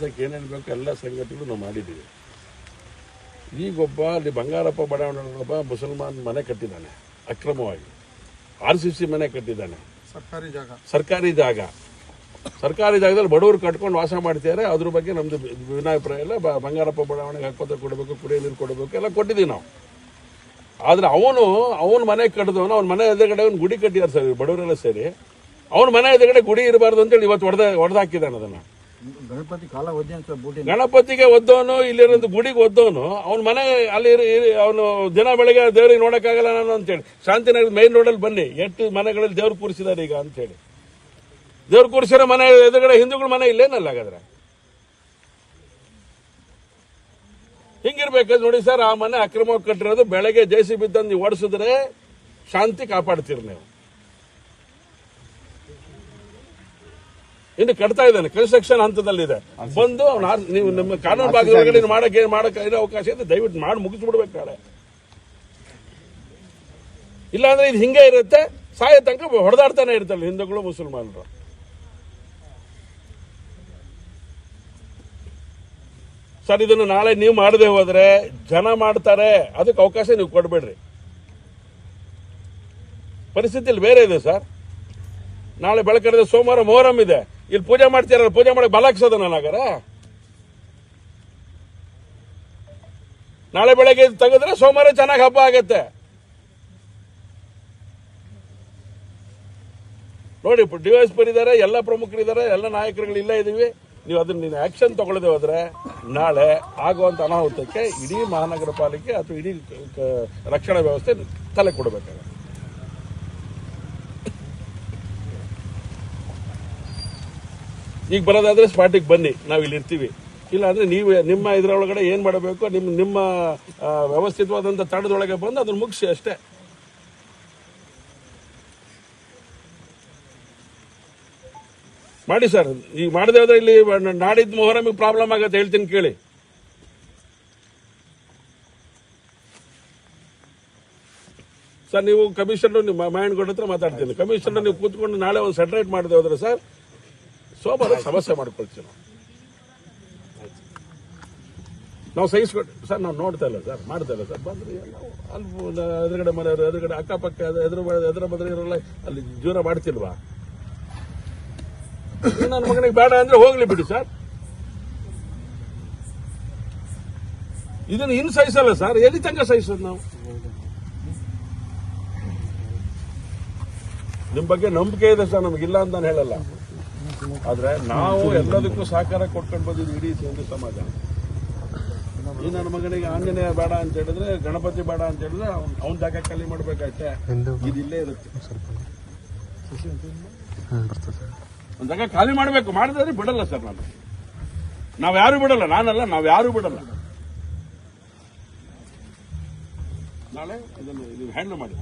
ಶಾಂತಿ ಏನೇನು ಬೇಕು ಎಲ್ಲ ಸಂಗತಿಗಳು ನಾವು ಮಾಡಿದ್ದೀವಿ. ಈಗೊಬ್ಬ ಅಲ್ಲಿ ಬಂಗಾರಪ್ಪ ಬಡಾವಣೆಯೊಬ್ಬ ಮುಸಲ್ಮಾನ್ ಮನೆ ಕಟ್ಟಿದ್ದಾನೆ ಅಕ್ರಮವಾಗಿ. ಆರ್ ಸಿ ಸಿ ಮನೆ ಕಟ್ಟಿದ್ದಾನೆ. ಸರ್ಕಾರಿ ಜಾಗ. ಸರ್ಕಾರಿ ಜಾಗ. ಸರ್ಕಾರಿ ಜಾಗದಲ್ಲಿ ಬಡವರು ಕಟ್ಕೊಂಡು ವಾಸ ಮಾಡ್ತಿದ್ದಾರೆ. ಅದ್ರ ಬಗ್ಗೆ ನಮ್ದು ವಿನಾಭಿಪ್ರಾಯ ಇಲ್ಲ. ಬ- ಬಂಗಾರಪ್ಪ ಬಡಾವಣೆಗೆ ಹಾಕೋದ್ರೆ ಕೊಡಬೇಕು ಕುಡಿಯೋ ನೀರು ಕೊಡಬೇಕು ಎಲ್ಲ ಕೊಟ್ಟಿದ್ದೀವಿ ನಾವು. ಆದ್ರೆ ಅವನು ಅವನ ಮನೆ ಕಟ್ಟಿದವನು ಅವ್ನ ಮನೆ ಎದುರುಗಡೆ ಅವ್ನು ಗುಡಿ ಕಟ್ಟಿದ್ದಾರೆ ಸರ್ ಬಡವರೆಲ್ಲ ಸೇರಿ. ಅವನ ಮನೆ ಎದುರುಗಡೆ ಗುಡಿ ಇರಬಾರ್ದು ಅಂತೇಳಿ ಇವತ್ತು ಹೊಡೆದ ಹೊಡೆದಾಕಿದ್ದಾನೆ ಅದನ್ನ. ಗಣಪತಿಗೆ ಒದ್ದವನು, ಇಲ್ಲಿರೋದು ಗುಡಿಗೆ ಒದ್ದವನು, ಅವ್ನ ಮನೆ ಅಲ್ಲಿ ಅವನು ದಿನ ಬೆಳಗ್ಗೆ ದೇವ್ರಿಗೆ ನೋಡಕ್ಕಾಗಲ್ಲ ನಾನು ಅಂತೇಳಿ. ಶಾಂತಿನಗರ ಮೈನ್ ರೋಡಲ್ಲಿ ಬನ್ನಿ ಎಷ್ಟು ಮನೆಗಳಲ್ಲಿ ದೇವ್ರು ಕೂರಿಸಿದಾರೆ ಈಗ ಅಂತೇಳಿ. ದೇವ್ರು ಕೂರಿಸಿರೋ ಮನೆ ಎದುರುಗಡೆ ಹಿಂದೂಗಳ ಮನೆ ಇಲ್ಲೇನಲ್ಲ ಹಾಗಾದ್ರೆ? ಹಿಂಗಿರ್ಬೇಕು ನೋಡಿ ಸರ್, ಆ ಮನೆ ಅಕ್ರಮವಾಗಿ ಕಟ್ಟಿರೋದು, ಬೆಳಗ್ಗೆ ಜೆ ಸಿ ಬಿ ತಂದು ಓಡಿಸಿದ್ರೆ ಶಾಂತಿ ಕಾಪಾಡ್ತೀರಿ ನೀವು. ಇನ್ನು ಕಟ್ತಾ ಇದ್ದಾನೆ. ಕನ್ಸ್ಟ್ರಕ್ಷನ್ ಹಂತದಲ್ಲಿದೆ. ಬಂದು ಅವ್ನ ನೀವು ನಿಮ್ಮ ಕಾನೂನು ಭಾಗದೊಳಗಡೆ ಮಾಡಕ್ಕೆ ಏನ್ ಮಾಡಕ್ಕೆ ಇರೋ ಅವಕಾಶ ಇದೆ. ದಯವಿಟ್ಟು ಮಾಡಿ ಮುಗಿಸ್ಬಿಡ್ಬೇಕು ನಾಳೆ. ಇಲ್ಲಾಂದ್ರೆ ಇದು ಹಿಂಗೆ ಇರುತ್ತೆ. ಸಾಯ ತನಕ ಹೊಡೆದಾಡ್ತಾನೆ ಇರ್ತಲ್ಲ ಹಿಂದೂಗಳು ಮುಸಲ್ಮಾನರು. ಸರ್ ಇದನ್ನು ನಾಳೆ ನೀವು ಮಾಡದೆ ಹೋದ್ರೆ ಜನ ಮಾಡ್ತಾರೆ. ಅದಕ್ಕೆ ಅವಕಾಶ ನೀವು ಕೊಡಬೇಡ್ರಿ. ಪರಿಸ್ಥಿತಿಯಲ್ಲಿ ಬೇರೆ ಇದೆ ಸರ್. ನಾಳೆ ಬೆಳಕಡೆ ಸೋಮವಾರ ಮೊಹರಂ ಇದೆ. ಇಲ್ಲಿ ಪೂಜೆ ಮಾಡ್ತೀರಲ್ಲ ಪೂಜೆ ಮಾಡಕ್ ಬಲಾಕ್ಸೋದ ನನಗಾರ ನಾಳೆ ಬೆಳಗ್ಗೆ ತೆಗೆದ್ರೆ ಸೋಮವಾರ ಚೆನ್ನಾಗಿ ಹಬ್ಬ ಆಗತ್ತೆ. ನೋಡಿ ಡಿವೈಸ್ ಇದ್ದಾರೆ, ಎಲ್ಲ ಪ್ರಮುಖರಿದ್ದಾರೆ ಎಲ್ಲ ನಾಯಕರುಗಳು ಇಲ್ಲ ಇದೀವಿ. ನೀವು ಅದನ್ನ ನೀನು ಆಕ್ಷನ್ ತಗೊಳ್ಳದೆ ಹೋದ್ರೆ, ನಾಳೆ ಆಗುವಂತ ಅನಾಹುತಕ್ಕೆ ಇಡೀ ಮಹಾನಗರ ಪಾಲಿಕೆ ಅಥವಾ ಇಡೀ ರಕ್ಷಣಾ ವ್ಯವಸ್ಥೆ ತಲೆ ಕೊಡಬೇಕಾಗುತ್ತೆ. ಈಗ ಬರೋದಾದ್ರೆ ಸ್ಪಾಟಿಗೆ ಬನ್ನಿ, ನಾವು ಇಲ್ಲಿ ಇರ್ತೀವಿ. ಇಲ್ಲ ಅಂದ್ರೆ ನೀವು ನಿಮ್ಮ ಇದರೊಳಗಡೆ ಏನ್ ಮಾಡಬೇಕು ನಿಮ್ಮ ನಿಮ್ಮ ವ್ಯವಸ್ಥಿತವಾದಂತ ತಡದೊಳಗೆ ಬಂದು ಅದನ್ನ ಮುಗಿಸಿ ಅಷ್ಟೇ. ಮಾಡಿ ಸರ್, ಈಗ ಮಾಡದೆ ಹೋದ್ರೆ ಇಲ್ಲಿ ನಾಡಿದ್ದು ಮೊಹರಮಿಗೆ ಪ್ರಾಬ್ಲಮ್ ಆಗತ್ತೆ, ಹೇಳ್ತೀನಿ ಕೇಳಿ. ಸರ್, ನೀವು ಕಮಿಷನರ್ ನಿಮ್ಮ ಮಾಯಣ್ಗೌಡ ಹತ್ರ ಮಾತಾಡ್ತೀನಿ. ಕಮಿಷನರ್ ನೀವು ಕೂತ್ಕೊಂಡು ನಾಳೆ ಒಂದು ಸೆಟ್ರೇಟ್ ಮಾಡದೆ ಹೋದ್ರೆ ಸರ್ ಸೋಮವಾರ ಸಮಸ್ಯೆ ಮಾಡ್ಕೊಳ್ತೀವಿ ನಾವು. ನಾವು ಸಹಿಸ್ಕೊಂಡು ಸರ್, ನಾವು ನೋಡ್ತಾ ಇಲ್ಲ ಸರ್, ಮಾಡ್ತಾ ಇಲ್ಲ ಸರ್. ಬಂದ್ರೆ ಅಲ್ಲಿ ಎದುರುಗಡೆ ಮನೆಯವರು, ಎದುರುಗಡೆ ಅಕ್ಕಪಕ್ಕ, ಎದುರು ಎದುರು ಬದ್ರೆ ಇರೋಲ್ಲ ಅಲ್ಲಿ ಜೀವನ ಮಾಡ್ತಿಲ್ವಾ? ನನ್ನ ಮಗನಿಗೆ ಬೇಡ ಅಂದ್ರೆ ಹೋಗ್ಲಿ ಬಿಡಿ ಸರ್. ಇದನ್ನು ಇನ್ನು ಸಹಿಸಲ್ಲ ಸರ್, ಎಲ್ಲಿ ತನಕ ಸಹಿಸೋದು ನಾವು? ನಿಮ್ ಬಗ್ಗೆ ನಂಬಿಕೆ ಇದೆ ಸರ್, ನಮಗಿಲ್ಲ ಅಂತ ನಾನು ಹೇಳಲ್ಲ. ಆದ್ರೆ ನಾವು ಎಲ್ಲದಕ್ಕೂ ಸಹಕಾರ ಕೊಟ್ಕೊಂಡು ಬಂದಿದ್ದು ಇಡೀ ಹಿಂದೂ ಸಮಾಜ. ಈ ನನ್ನ ಮಗನಿಗೆ ಆಂಜನೇಯ ಬೇಡ ಅಂತ ಹೇಳಿದ್ರೆ ಗಣಪತಿ ಬೇಡ ಅಂತ ಹೇಳಿದ್ರೆ ಅವನ ಜಾಗ ಖಾಲಿ ಮಾಡ್ಬೇಕಾಯ್ತೆ. ಇದು ಇಲ್ಲೇ ಇರುತ್ತೆ. ಒಂದ್ ಜಾಗ ಖಾಲಿ ಮಾಡಬೇಕು. ಮಾಡಿದ್ರೆ ಬಿಡಲ್ಲ ಸರ್ ನಾನು. ನಾವು ಯಾರು ಬಿಡಲ್ಲ. ನಾನಲ್ಲ ನಾವು ಯಾರು ಬಿಡಲ್ಲ. ನಾಳೆ ಇದನ್ನು ಇದು ಹ್ಯಾಂಡಲ್ ಮಾಡಿ.